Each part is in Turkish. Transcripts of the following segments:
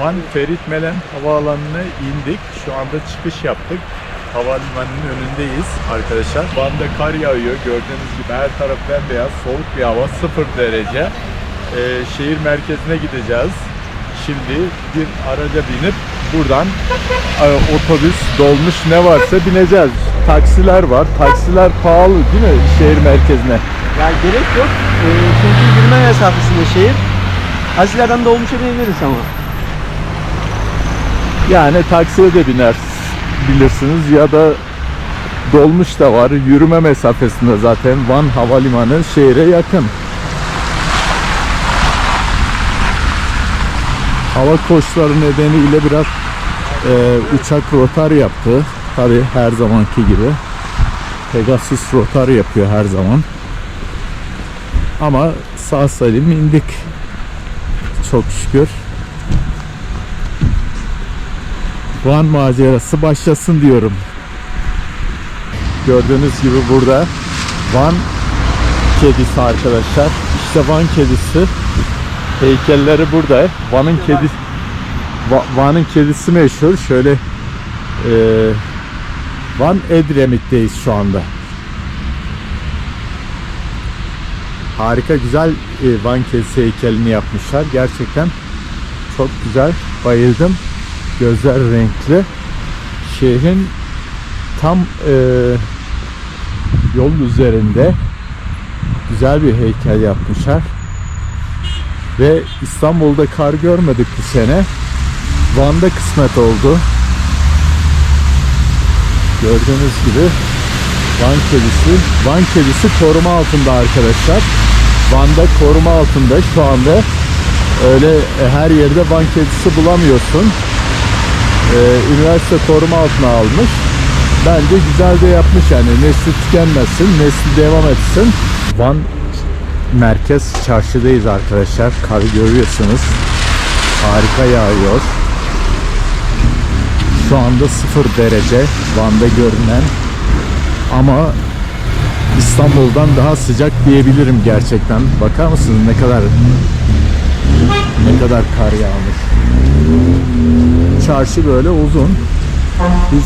Van Ferit Melen havaalanına indik. Şu anda çıkış yaptık. Havalimanının önündeyiz arkadaşlar. Van'da kar yağıyor. Gördüğünüz gibi her taraf bembeyaz. Soğuk bir hava. 0 derece. Ee, şehir merkezine gideceğiz. Şimdi bir araca binip buradan e, otobüs, dolmuş ne varsa bineceğiz. Taksiler var. Taksiler pahalı değil mi şehir merkezine? Ya gerek yok. Ee, çünkü yürüme mesafesinde şehir. Hazilerden dolmuşa binebiliriz ama. Yani taksiye de biner bilirsiniz ya da dolmuş da var. Yürüme mesafesinde zaten Van Havalimanı şehre yakın. Hava koşulları nedeniyle biraz e, uçak rotar yaptı. Tabi her zamanki gibi. Pegasus rotar yapıyor her zaman. Ama sağ salim indik. Çok şükür. Van macerası başlasın diyorum. Gördüğünüz gibi burada Van kedisi arkadaşlar. İşte Van kedisi. Heykelleri burada. Van'ın kedi Va- Van'ın kedisi meşhur. Şöyle e, Van Edremit'teyiz şu anda. Harika güzel e, Van kedisi heykelini yapmışlar. Gerçekten çok güzel. Bayıldım gözler renkli. Şehrin tam e, yol üzerinde güzel bir heykel yapmışlar. Ve İstanbul'da kar görmedik bu sene. Van'da kısmet oldu. Gördüğünüz gibi Van kedisi. Van kedisi koruma altında arkadaşlar. Van'da koruma altında şu anda öyle e, her yerde Van kedisi bulamıyorsun e, üniversite koruma altına almış. Bence güzel de yapmış yani nesli tükenmesin, nesli devam etsin. Van merkez çarşıdayız arkadaşlar. Kar görüyorsunuz. Harika yağıyor. Şu anda 0 derece Van'da görünen ama İstanbul'dan daha sıcak diyebilirim gerçekten. Bakar mısınız ne kadar ne kadar kar yağmış çarşı böyle uzun. Biz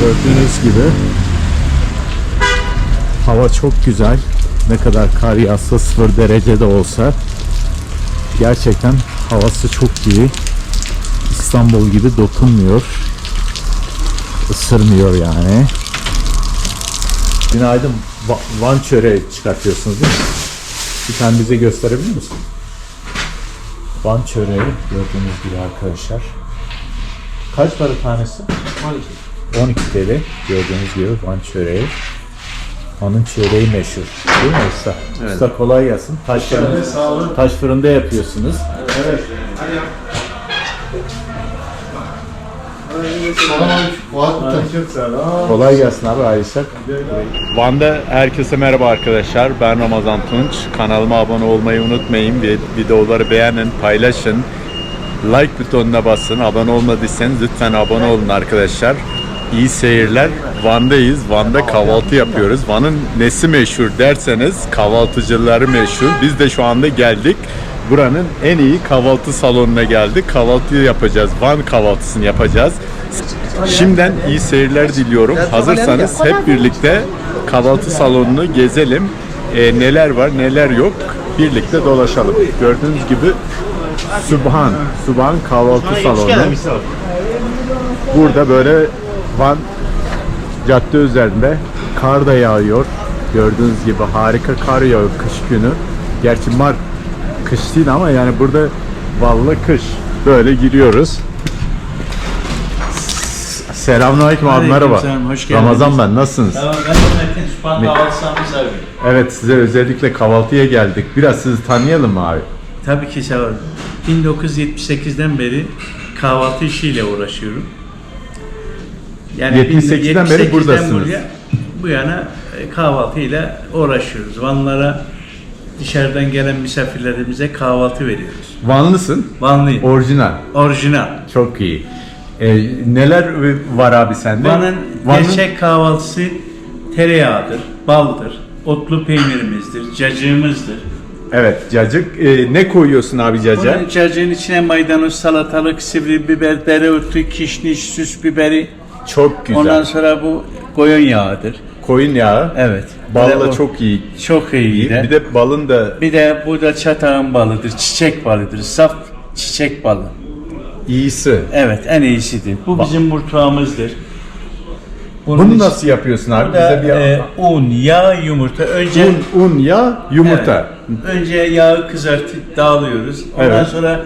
gördüğünüz gibi hava çok güzel. Ne kadar kar yağsa 0 derecede olsa gerçekten havası çok iyi. İstanbul gibi dokunmuyor. Isırmıyor yani. Günaydın. Va- Van çöreği çıkartıyorsunuz değil mi? Bir tane bize gösterebilir misin? Van çöreği gördüğünüz gibi arkadaşlar. Kaç para tanesi? 12 TL gördüğünüz gibi Van çöreği. Van'ın çöreği meşhur. Değil mi usta? Usta kolay gelsin. Taş fırında, taş fırında yapıyorsunuz. Kolay gelsin abi Ayşe. Van'da herkese merhaba arkadaşlar. Ben Ramazan Tunç. Kanalıma abone olmayı unutmayın. Videoları beğenin, paylaşın. Like butonuna basın. Abone olmadıysanız lütfen abone olun arkadaşlar. İyi seyirler. Van'dayız. Van'da kahvaltı yapıyoruz. Van'ın nesi meşhur derseniz kahvaltıcıları meşhur. Biz de şu anda geldik. Buranın en iyi kahvaltı salonuna geldik. Kahvaltı yapacağız. Van kahvaltısını yapacağız. Şimdiden iyi seyirler diliyorum. Hazırsanız hep birlikte kahvaltı salonunu gezelim. Ee, neler var, neler yok birlikte dolaşalım. Gördüğünüz gibi Subhan, Subhan kahvaltı salonu. Burada böyle Van cadde üzerinde kar da yağıyor. Gördüğünüz gibi harika kar yağıyor kış günü. Gerçi Mart kış değil ama yani burada vallahi kış. Böyle giriyoruz. Selamünaleyküm abi merhaba. Aleykümselam, hoş geldiniz. Ramazan ben nasılsınız? Tamam ben de Metin Süpan kahvaltısı misafir. Evet size özellikle kahvaltıya geldik. Biraz sizi tanıyalım mı abi? Tabii ki severim. 1978'den beri kahvaltı işiyle uğraşıyorum. 78'den beri buradasınız. buraya, bu yana e, kahvaltıyla uğraşıyoruz. Vanlara dışarıdan gelen misafirlerimize kahvaltı veriyoruz. Vanlısın. Vanlıyım. Orijinal. Orijinal. Çok iyi. Ee, neler var abi sende? Van'ın Van'ın- gerçek kahvaltısı tereyağıdır, baldır, otlu peynirimizdir, cacığımızdır. Evet cacık. Ee, ne koyuyorsun abi caca? Bunun cacığın içine maydanoz, salatalık, sivri biber, dereotu, kişniş, süs biberi. Çok güzel. Ondan sonra bu koyun yağıdır. Koyun yağı. Evet. Balla çok iyi. çok iyi. Bir de. balın da Bir de bu da çatağın balıdır, çiçek balıdır. Saf çiçek balı. iyisi. Evet, en iyisidir. Bu bizim mutfağımızdır. Bunun Bunu nasıl yapıyorsun abi? Bize bir e, un, yağ, yumurta. Önce un, un, yağ, yumurta. Önce yağı kızartıp dağılıyoruz. Ondan Evet. sonra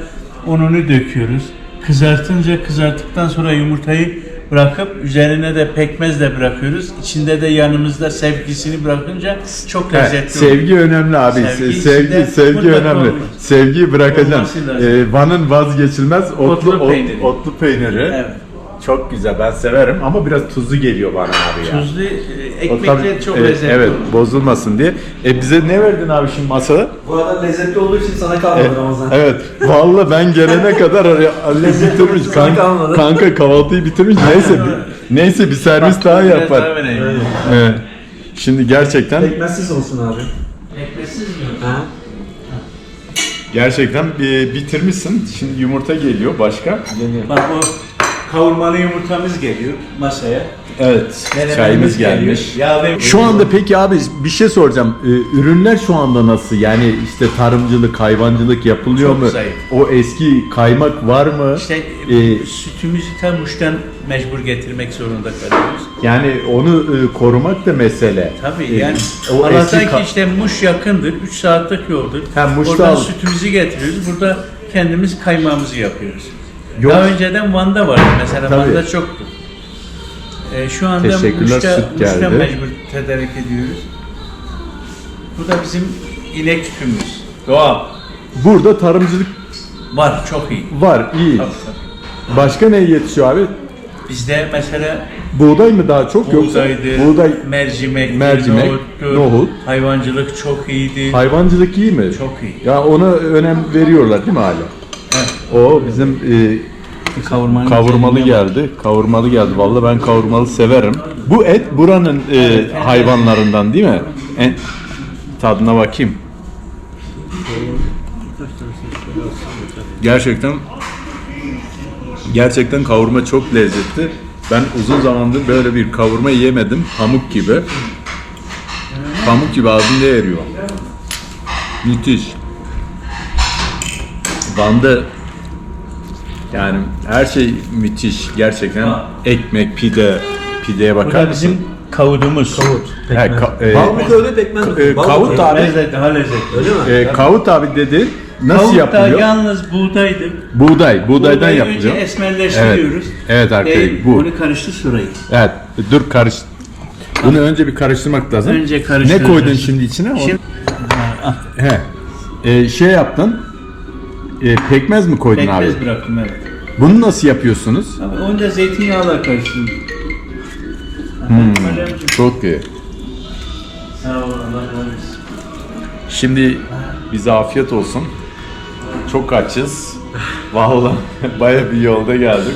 ununu döküyoruz. Kızartınca kızarttıktan sonra yumurtayı bırakıp üzerine de pekmez de bırakıyoruz. İçinde de yanımızda sevgisini bırakınca çok Evet, lezzetli oluyor. sevgi önemli abi. Sevgi Sevgi, sevgi, önemli. olmaz. Sevgiyi bırakacaksın. Ee, Van'ın vazgeçilmez otlu, Otlu ot- peyniri. otlu peyniri. Evet. Çok güzel. Ben severim ama biraz tuzlu geliyor bana abi ya. Tuzlu e, O ekmekler tabii- çok e, lezzetli Evet, oluyor. bozulmasın diye. E bize ne verdin abi şimdi masada? Bu arada lezzetli olduğu için sana kalmadı Ramazan. Evet. Vallahi ben gelene kadar annem bitirmiş. Sana Kan- kalmadı. kanka kahvaltıyı bitirmiş. Neyse bir, neyse bir servis daha Biraz yapar. daha vereyim. Evet. Şimdi gerçekten Pekmezsiz olsun abi. Ekmeksiz mi? Ha? gerçekten e, bitirmişsin. Şimdi yumurta geliyor başka. Bak o kavurmalı yumurtamız geliyor masaya. Evet. Menemenimiz Çayımız gelmiş. Yağlı Şu anda peki abi bir şey soracağım. Ee, ürünler şu anda nasıl? Yani işte tarımcılık, hayvancılık yapılıyor Çok mu? zayıf. O eski kaymak var mı? İşte Ee, sütümüzü tam uçtan mecbur getirmek zorunda kalıyoruz. yani onu e, korumak da mesele. Tabii Ee, yani o Allah'tan eski ki ka- işte Muş yakındır, 3 saatlik yoldur. Ha, Muş'ta Oradan al- sütümüzü getiriyoruz, burada kendimiz kaymağımızı yapıyoruz. Yok. Daha önceden Van'da vardı mesela, Tabii. Van'da çoktu. Ee, şu anda Teşekkürler, Muş'ta, süt Muş'ta geldi. mecbur tedarik ediyoruz. Bu da bizim inek sütümüz. Doğal. Burada tarımcılık Var, çok iyi. var, iyi. Tabii, tabii. Başka ne yetişiyor abi? Bizde mesela Buğday mı daha çok yoksa buğdaydı, buğday mercimek, mercimek, nohuttur, nohut. hayvancılık çok iyiydi. hayvancılık iyi mi? Çok iyi. Ya ona önem veriyorlar değil mi hala? O bizim e, Kavurmalı bak. geldi. Kavurmalı geldi. Vallahi ben kavurmalı severim. Bu et buranın e, hayvanlarından değil mi? En, tadına bakayım. Gerçekten gerçekten kavurma çok lezzetli. Ben uzun zamandır böyle bir kavurma yemedim. Pamuk gibi. Pamuk gibi ağzımda eriyor. Müthiş. Van'da yani her şey müthiş gerçekten. Ekmek, pide, pideye Bu bakar da mısın? bizim kavudumuz. Kavut. He, ka- e, Bal mı öyle pekmez mi? e, Bal kavut mı? abi. Lezzet, daha lezzetli. Öyle mi? e, kavut abi dedi. Nasıl Kavut da yapılıyor? yalnız buğdaydı. Buğday, buğdaydan Buğdayı yapılıyor. önce esmerleştiriyoruz. Evet, evet arkadaşlar, Ee, bu. Onu karıştır şurayı. Evet, dur karış. Bunu önce bir karıştırmak lazım. Önce Ne koydun şimdi içine? Onu- Şimdi He. E, şey yaptın. E, pekmez mi koydun pekmez abi? bıraktım evet. Bunu nasıl yapıyorsunuz? Abi da zeytinyağla karıştırdım. Hmm, çok iyi. Sağ ol Allah razı olsun. Şimdi bize afiyet olsun. Çok açız. Vallahi baya bir yolda geldik.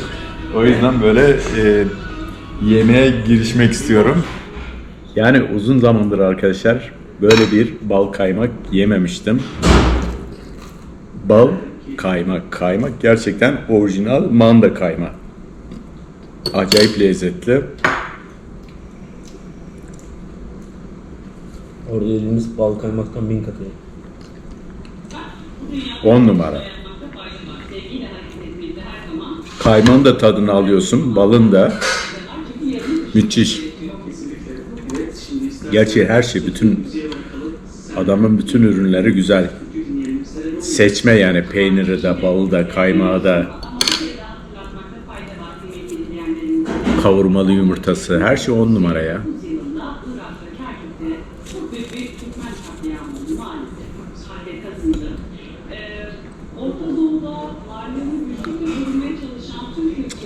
O yüzden böyle e, yemeğe girişmek istiyorum. Yani uzun zamandır arkadaşlar böyle bir bal kaymak yememiştim. Bal kaymak, kaymak gerçekten orijinal manda kaymak. Acayip lezzetli. Orada yediğimiz bal kaymaktan bin katı. 10 numara. Kaymağın da tadını alıyorsun, balın da. Müthiş. Gerçi her şey, bütün adamın bütün ürünleri güzel. Seçme yani peyniri de, balı da, kaymağı da, kavurmalı yumurtası, her şey on numara ya.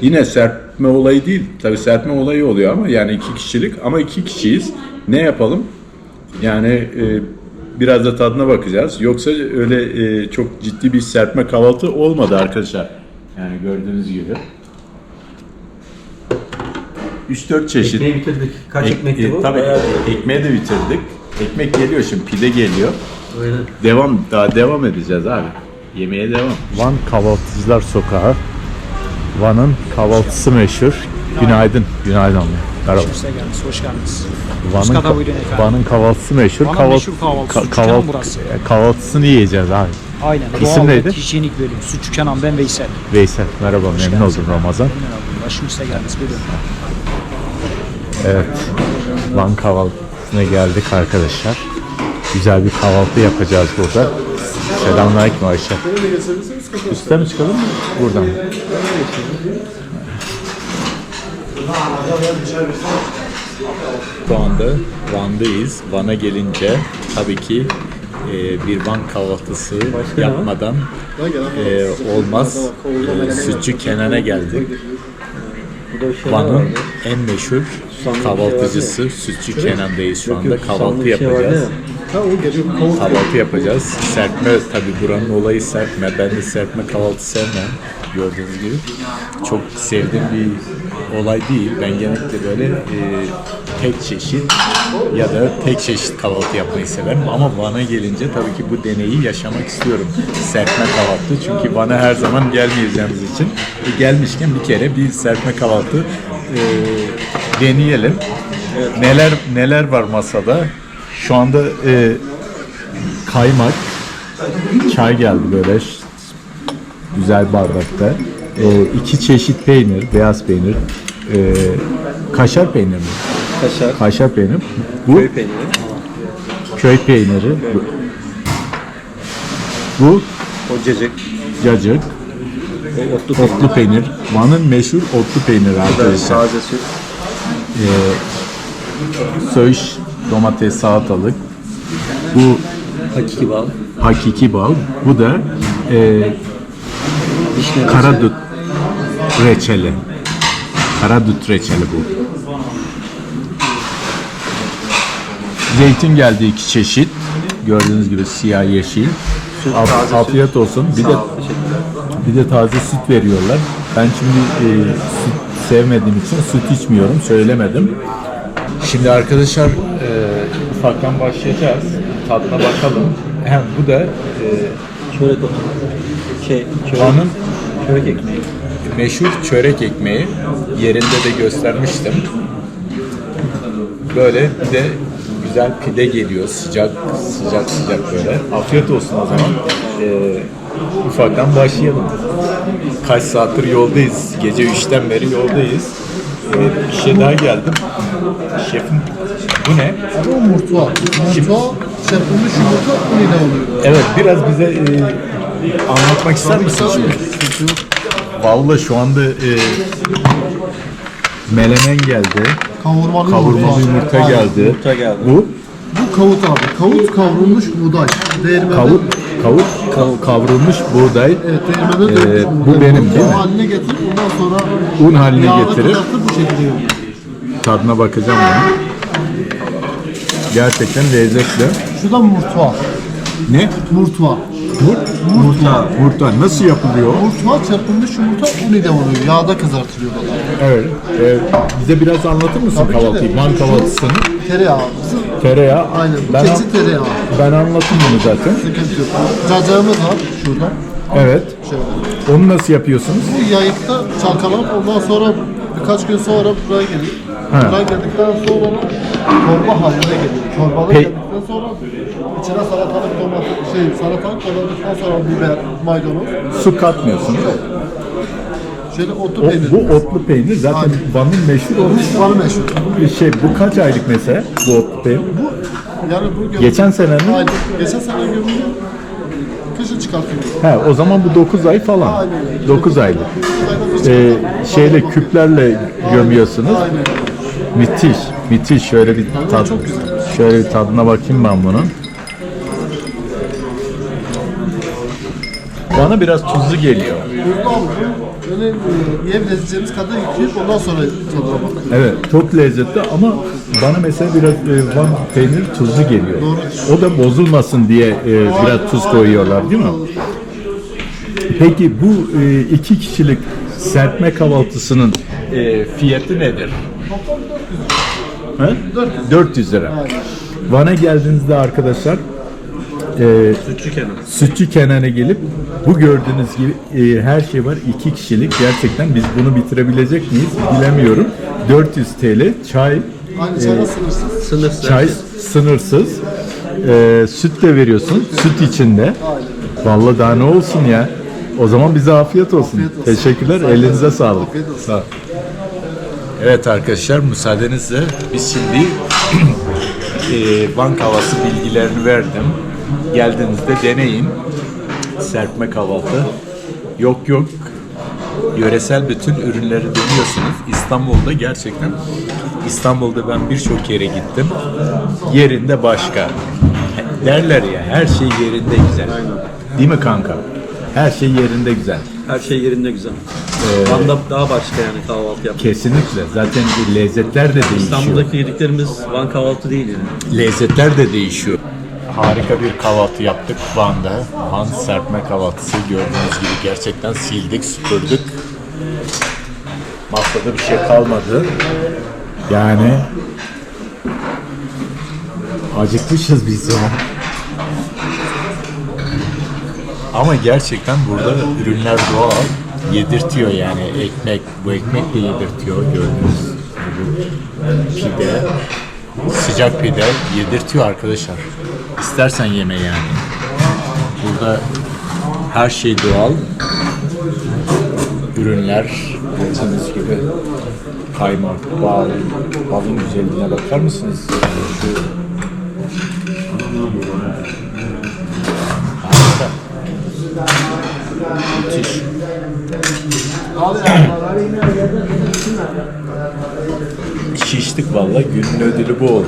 Yine serpme olayı değil. Tabi serpme olayı oluyor ama yani iki kişilik ama iki kişiyiz. Ne yapalım? Yani e, biraz da tadına bakacağız. Yoksa öyle e, çok ciddi bir serpme kahvaltı olmadı arkadaşlar. Yani gördüğünüz gibi. 3-4 çeşit. Ekmeği bitirdik. Kaç Ek- ekmekti e, bu? Tabii Bayağı bir- ekmeği de bitirdik. Ekmek geliyor şimdi pide geliyor. Devam daha devam edeceğiz abi. Yemeğe devam. Van Kahvaltıcılar Sokağı. Van'ın kahvaltısı meşhur. Günaydın. Günaydın. Merhaba. Hoş geldiniz, hoş geldiniz. Van'ın, Üsküdar'a buyurun efendim. Van'ın kahvaltısı meşhur. Van'ın Kahval- meşhur kahvaltısı. ka- kahvaltı- burası. kahvaltısını yiyeceğiz abi. Aynen. İsim Doğal neydi? ve hijyenik bölüm. Sütçü Kenan ben Veysel. Veysel merhaba memnun oldum Ramazan. Başımıza geldiniz buyurun. Evet. Van kahvaltısına geldik arkadaşlar. Güzel bir kahvaltı yapacağız burada. Selamünaleyküm Ayşe. Üste mi çıkalım mı? Buradan. Şu anda Van'dayız. Van'a gelince tabii ki e, bir Van kahvaltısı yapmadan e, olmaz. E, Sütçü Kenan'a geldik. Van'ın en meşhur kahvaltıcısı Sütçü Kenan'dayız şu anda. Kahvaltı yapacağız. Kahvaltı yapacağız. Serpme tabii buranın olayı serpme. Ben de serpme kahvaltı sevmem. Gördüğünüz gibi. Çok sevdiğim bir olay değil. Ben genellikle böyle e, tek çeşit ya da tek çeşit kahvaltı yapmayı severim. Ama Van'a gelince tabii ki bu deneyi yaşamak istiyorum. Serpme kahvaltı. Çünkü Van'a her zaman gelmeyeceğimiz için e, gelmişken bir kere bir serpme kahvaltı e, deneyelim. Neler neler var masada? Şu anda e, kaymak, çay geldi böyle güzel bardakta. E, iki çeşit peynir, beyaz peynir, e, kaşar peynir mi? Kaşar, Kaşar peynir. Bu köy peyniri, köy peyniri. Bu, bu ocacık, cacık, o otlu peynir, otlu peynir. Van'ın meşhur otlu peyniri arkadaşlar. taze süt, Söğüş, domates, salatalık. Bu hakiki bal, hakiki bal. Bu da e, vişne karadut reçeli. Karadut reçeli bu. Zeytin geldi iki çeşit. Gördüğünüz gibi siyah yeşil. Af- taze afiyet olsun. Bir de bir de taze süt veriyorlar. Ben şimdi e, süt sevmediğim için süt içmiyorum. Söylemedim. Şimdi arkadaşlar e, ufaktan başlayacağız. Tadına bakalım. Hem bu da e, çörek otu, şey, çörek, Van'ın çörek ekmeği. Meşhur çörek ekmeği yerinde de göstermiştim. Böyle bir de güzel pide geliyor sıcak sıcak sıcak böyle. Afiyet olsun o zaman. Ee, ufaktan başlayalım. Kaç saattir yoldayız. Gece 3'ten beri yoldayız. Ee, bir şey daha geldim. Şefim bu ne? Bu murtuva. Murtuva çırpılmış yumurta ile oluyor. Evet biraz bize e, anlatmak ister misin şimdi? Vallahi şu anda e, melemen geldi. Kavurmalı, Kavurmalı yumurta geldi. Yumurta geldi. Bu Bu kavut abi. Kavut kavrulmuş buğday. Değirmende, kavut kavut kav- kavrulmuş buğday Evet, değirmende Ee, dönmüş bu buğday. benim değil mi? haline getirip ondan sonra un haline yağda getirip kızartıp bu şekilde yiyor. tadına bakacağım ben. Gerçekten lezzetli. Şu da murtuva. Ne? Murtuva. Murta. Murta. Nasıl yapılıyor? Murtuva çırpılmış yumurta un ile oluyor. Yağda kızartılıyor da. Evet. Ee, bize biraz anlatır mısın Tabii ki de. kahvaltıyı? Van kahvaltısını. Tereyağı. Bizim Tereyağı. aynen. Ben, keçi tereyağı. ben anlattım bunu zaten. Sıkıntı yok. Cacığımız var şurada. Evet. Şöyle. Onu nasıl yapıyorsunuz? Bu yayıkta çalkalanıp ondan sonra birkaç gün sonra buraya gelir. He. Buraya geldikten sonra çorba haline gelir. Çorbalı Pe- geldikten sonra içine salatalık domates, şey salatalık koyduktan sonra biber, maydanoz. Su katmıyorsunuz. Şöyle otu O, peynir. bu otlu peynir zaten Aynen. Van'ın meşhur otlu Var meşhur. şey. Bu kaç aylık mesela bu otlu peynir? Bu yani bu gömülü. Geçen senenin? Aynen. Geçen sene gömülü. Kışın çıkartıyoruz. He, o zaman bu 9 ay falan. Aynen. 9 aylık. Ee, şeyle küplerle gömüyorsunuz. Aynen. Müthiş. Müthiş. Şöyle bir çok güzel. şöyle bir tadına bakayım ben bunun. Bana biraz tuzlu geliyor. Abi bu böyle e, yiyebileceğimiz kadar yıkayıp ondan sonra tadına. Evet, çok lezzetli ama bana mesela biraz e, Van peynir tuzlu geliyor. O da bozulmasın diye e, biraz tuz koyuyorlar değil mi? Peki bu e, iki kişilik serpme kahvaltısının e, fiyatı nedir? He? 400 lira. Van'a geldiğinizde arkadaşlar e, Sütçü Kenan'a gelip bu gördüğünüz gibi e, her şey var. iki kişilik. Gerçekten biz bunu bitirebilecek miyiz bilemiyorum. 400 TL çay, Aynı çayla sınırsız. Sınırsız. çay sınırsız. E, süt de veriyorsun. Süt içinde. Vallahi daha ne olsun ya. O zaman bize afiyet olsun. Afiyet olsun. Teşekkürler. Saygılar. Elinize sağlık. Afiyet olsun. Sağ ol. Evet arkadaşlar müsaadenizle biz şimdi e, bank havası bilgilerini verdim. Geldiğinizde deneyin. Serpme kahvaltı. Yok yok. Yöresel bütün ürünleri deniyorsunuz. İstanbul'da gerçekten İstanbul'da ben birçok yere gittim. Yerinde başka. Derler ya her şey yerinde güzel. Değil mi kanka? Her şey yerinde güzel. Her şey yerinde güzel. Van'da daha başka yani kahvaltı yap. Kesinlikle. Zaten lezzetler de değişiyor. İstanbul'daki yediklerimiz Van kahvaltı değil yani. Lezzetler de değişiyor. Harika bir kahvaltı yaptık Van'da. Van serpme kahvaltısı gördüğünüz gibi gerçekten sildik, süpürdük. Masada bir şey kalmadı. Yani acıkmışız biz ya. Ama gerçekten burada ürünler doğal. Yedirtiyor yani ekmek, bu ekmek yedirtiyor gördüğünüz gibi. Pide, sıcak pide yedirtiyor arkadaşlar. İstersen yeme yani. Burada her şey doğal. Ürünler gördüğünüz gibi kaymak, bal, balın güzelliğine bakar mısınız? Şu Harika. Müthiş. Şiştik valla. Günün ödülü bu oldu.